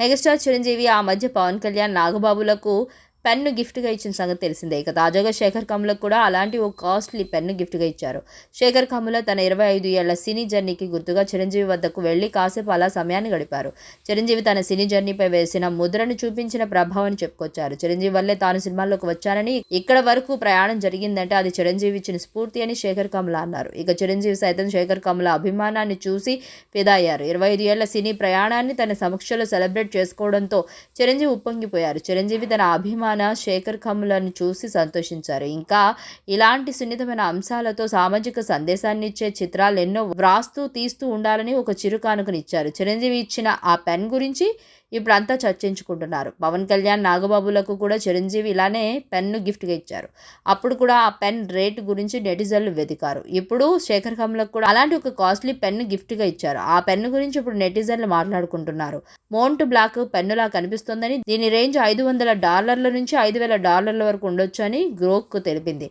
Megastar Chiranjeevi ఆ మధ్య Pawan Kalyan నాగబాబులకు pen గిఫ్ట్గా ఇచ్చిన సంగతి తెలిసిందే. ఇక తాజాగా శేఖర్ కమ్లకు కూడా అలాంటి ఓ కాస్ట్లీ పెన్ను గిఫ్ట్గా ఇచ్చారు. శేఖర్ కమల తన ఇరవై ఐదు ఏళ్ళ సినీ జర్నీకి గుర్తుగా చిరంజీవి వద్దకు వెళ్ళి కాసేపు అలా సమయాన్ని గడిపారు. చిరంజీవి తన సినీ జర్నీపై వేసిన ముద్రను చూపించిన ప్రభావం చెప్పుకొచ్చారు. చిరంజీవి వల్లే తాను సినిమాల్లోకి వచ్చానని ఇక్కడ వరకు ప్రయాణం జరిగిందంటే అది చిరంజీవి ఇచ్చిన స్ఫూర్తి అని శేఖర్ కమల అన్నారు. ఇక చిరంజీవి సైతం శేఖర్ కమల అభిమానాన్ని చూసి ఫిదా అయ్యారు ఇరవై ఐదు ఏళ్ళ సినీ ప్రయాణాన్ని తన సమక్షంలో సెలబ్రేట్ చేసుకోవడంతో చిరంజీవి ఉప్పొంగిపోయారు. చిరంజీవి తన అభిమాన శేఖర్ కమ్ములను చూసి సంతోషించారు. ఇంకా ఇలాంటి సున్నితమైన అంశాలతో సామాజిక సందేశాన్ని ఇచ్చే చిత్రాలు ఎన్నో వ్రాస్తూ తీస్తూ ఉండాలని ఒక చిరుకానుకనిచ్చారు చిరంజీవి ఇచ్చిన ఆ పెన్ గురించి ఇప్పుడు అంతా చర్చించుకుంటున్నారు. పవన్ కళ్యాణ్ నాగబాబులకు కూడా చిరంజీవి ఇలానే పెన్ను గిఫ్ట్గా ఇచ్చారు. అప్పుడు కూడా ఆ పెన్ రేట్ గురించి నెటిజన్లు వెతికారు. ఇప్పుడు శేఖర్ కమలకు కూడా అలాంటి ఒక కాస్ట్లీ పెన్ను గిఫ్ట్గా ఇచ్చారు. ఆ పెన్ను గురించి ఇప్పుడు నెటిజన్లు మాట్లాడుకుంటున్నారు. మోంట్ బ్లాక్ పెన్నులా కనిపిస్తోందని దీని రేంజ్ ఐదు వందల డాలర్ల నుంచి ఐదు వేల డాలర్ల వరకు ఉండొచ్చు అని గ్రోక్ తెలిపింది.